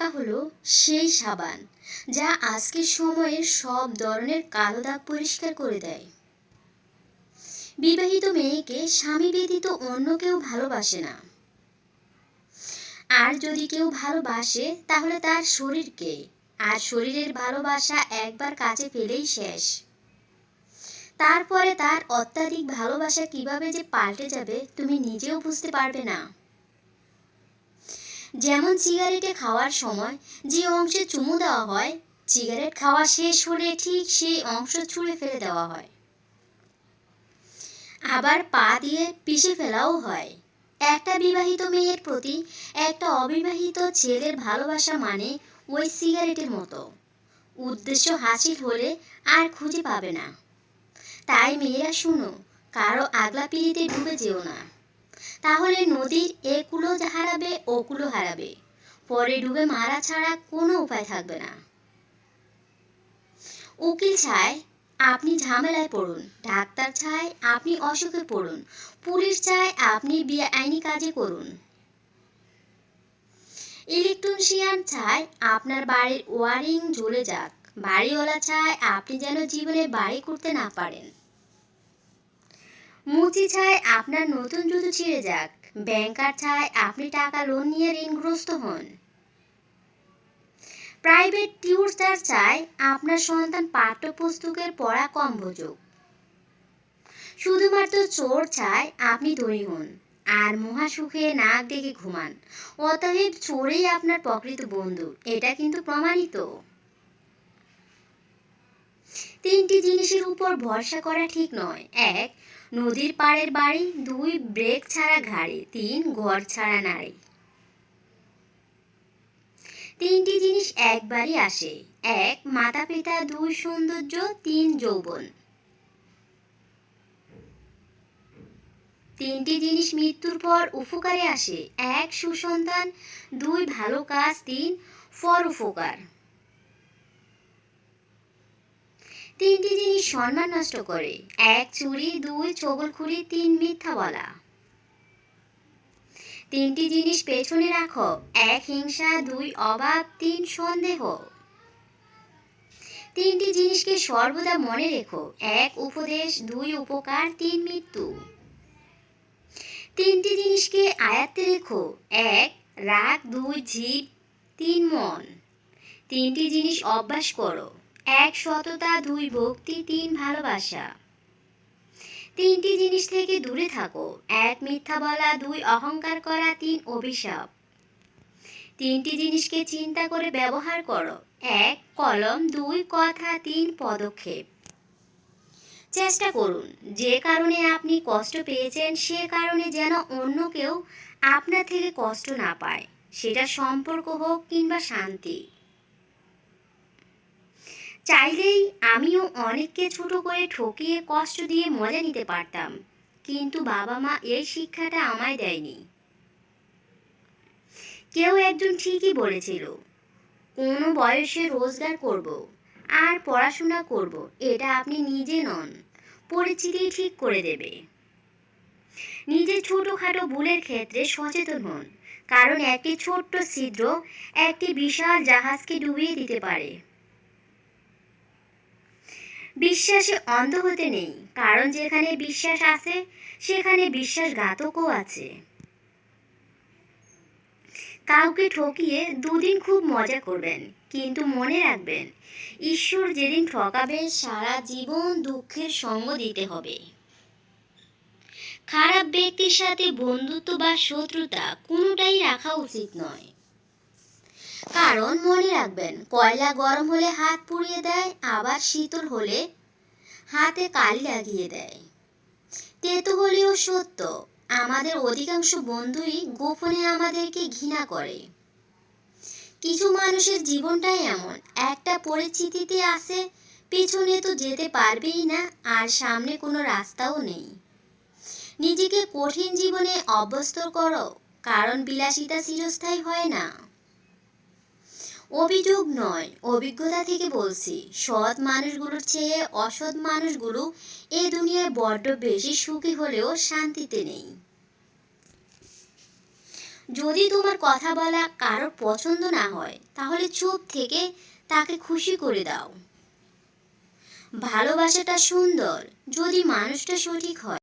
টাকা হলো সেই সাবান, যা আজকের সময়ে সব ধরনের কালো দাগ পরিষ্কার করে দেয়। বিবাহিত মেয়েকে স্বামী ব্যতীত অন্য কেউ ভালোবাসে না। আর যদি কেউ ভালোবাসে, তাহলে তার শরীরকে, আর শরীরের ভালোবাসা একবার কাছে পেলেই শেষ। তারপরে তার অত্যাধিক ভালোবাসা কীভাবে যে পাল্টে যাবে, তুমি নিজেও বুঝতে পারবে না। যেমন সিগারেটে খাওয়ার সময় যে অংশে চুমু দেওয়া হয় সিগারেট খাওয়া শেষ হলে ঠিক সেই অংশ ছুঁড়ে ফেলে দেওয়া হয়। আবার পা দিয়ে পিষে ফেলাও হয়। একটা বিবাহিত মেয়ের প্রতি একটা অবিবাহিত ছেলের ভালোবাসা মানে ওই সিগারেটের মতো। উদ্দেশ্য হাসিল হলে আর খুঁজে পাবে না। তাই মেয়েরা শুনো, কারও আগলা পিড়িতে ডুবে যেও না। তাহলে নদীর এ কুলো হারাবে ও হারাবে। পরে ডুবে মারা ছাড়া কোনো উপায় থাকবে না। উকিল চায়, আপনি ঝামেলায় পড়ুন। ডাক্তার চায়, আপনি অসুখে পড়ুন। পুলিশ চায়, আপনি আইনি কাজে করুন। ইলেকট্রিশিয়ান চায়, আপনার বাড়ির ওয়ারিং জ্বলে যাক। বাড়িওয়ালা চায়, আপনি যেন জীবনে বাড়ি করতে না পারেন। মুচি চায়, আপনার নতুন জুতো ছিঁড়ে যাক। ব্যাংকার চায় আপনি টাকা লোন নিয়ে ঋণগ্রস্ত হন। প্রাইভেট টিউটার চায় আপনার সন্তান পাঠ্যপুস্তকের পড়া কম বোঝুক। শুধুমাত্র চোর চায় আপনি ধনী হন, আর মহাসুখে নাক ডেকে ঘুমান। অতএব চোরেই আপনার প্রকৃত বন্ধু, এটা কিন্তু প্রমাণিত। তিনটি জিনিসের উপর ভরসা করা ঠিক নয়। এক নদীর পাড়ের বাড়ি, দুই ব্রেক ছাড়া গাড়ি তিন ঘর ছাড়া নারী তিনটি জিনিস একবারই আসে, এক মাতা পিতা, দুই সৌন্দর্য, তিন যৌবন। তিনটি জিনিস মৃত্যুর পর উপকারে আসে, এক সুসন্তান, দুই ভালো কাজ, তিন ফর উপকার তিনটি জিনিস সম্মান নষ্ট করে। এক, চুরি। দুই, চগলখুরি। তিন, মিথ্যা বলা। তিনটি জিনিস পেছনে রাখো। এক, হিংসা। দুই, অভাব। তিন, সন্দেহ। তিনটি জিনিসকে সর্বদা মনে রেখো। এক, উপদেশ। দুই, উপকার। তিন, মৃত্যু। তিনটি জিনিসকে আয়াত্তে রেখো। এক, রাগ। দুই জীব তিন, মন। তিনটি জিনিস অভ্যাস করো। এক সততা, দুই ভক্তি, তিন ভালোবাসা। তিনটি জিনিস থেকে দূরে থাকো। এক মিথ্যা বলা, দুই অহংকার করা, তিন অভিশাপ। তিনটি জিনিসকে চিন্তা করে ব্যবহার করো। এক, কলম, দুই, কথা, তিন, পদক্ষেপ। চেষ্টা করুন। যে কারণে আপনি কষ্ট পেয়েছেন, সে কারণে যেন অন্য কেউ আপনার থেকে কষ্ট না পায়। সেটা সম্পর্ক হোক কিংবা শান্তি। চাইলেই আমিও অনেককে ছোট করে ঠকিয়ে কষ্ট দিয়ে মজা নিতে পারতাম। কিন্তু বাবা মা এই শিক্ষাটা আমায় দেয়নি। কেউ একজন ঠিকই বলেছিল, কোনো বয়সে রোজগার করব আর পড়াশোনা করব, এটা আপনি নিজে নন, পরিচিতি ঠিক করে দেবে। নিজে ছোটোখাটো ভুলের ক্ষেত্রে সচেতন হন, কারণ একটি ছোট্ট ছিদ্র একটি বিশাল জাহাজকে ডুবিয়ে দিতে পারে। বিশ্বাসে অন্ধ হতে নেই। কারণ যেখানে বিশ্বাস আছে, সেখানে বিশ্বাসঘাতকও আছে। কাউকে ঠকিয়ে দুদিন খুব মজা করবেন, কিন্তু মনে রাখবেন, ঈশ্বর যেদিন ঠকাবে সারা জীবন দুঃখের সঙ্গ দিতে হবে। খারাপ ব্যক্তির সাথে বন্ধুত্ব বা শত্রুতা কোনোটাই রাখা উচিত নয়। কারণ মনে রাখবেন, কয়লা গরম হলে হাত পুড়িয়ে দেয়, আবার শীতল হলে হাতে কালি লাগিয়ে দেয়। তেতো হলেও সত্য, আমাদের অধিকাংশ বন্ধুই গোপনে আমাদেরকে ঘৃণা করে। কিছু মানুষের জীবনটাই এমন, একটা পরিস্থিতিতে আসে পেছনে তো যেতে পারবেই না, আর সামনে কোনো রাস্তাও নেই। নিজেকে কঠিন জীবনে অভ্যস্ত করো, কারণ বিলাসিতা চিরস্থায়ী হয় না। অভিযোগ নয়, অভিজ্ঞতা থেকে বলছি। সৎ মানুষগুলোর চেয়ে অসৎ মানুষগুলো এ দুনিয়ায় বড্ড বেশি সুখী হলেও শান্তিতে নেই। যদি তোমার কথা বলা কারোর পছন্দ না হয়, তাহলে চুপ থেকে তাকে খুশি করে দাও। ভালোবাসাটা সুন্দর, যদি মানুষটা সঠিক হয়।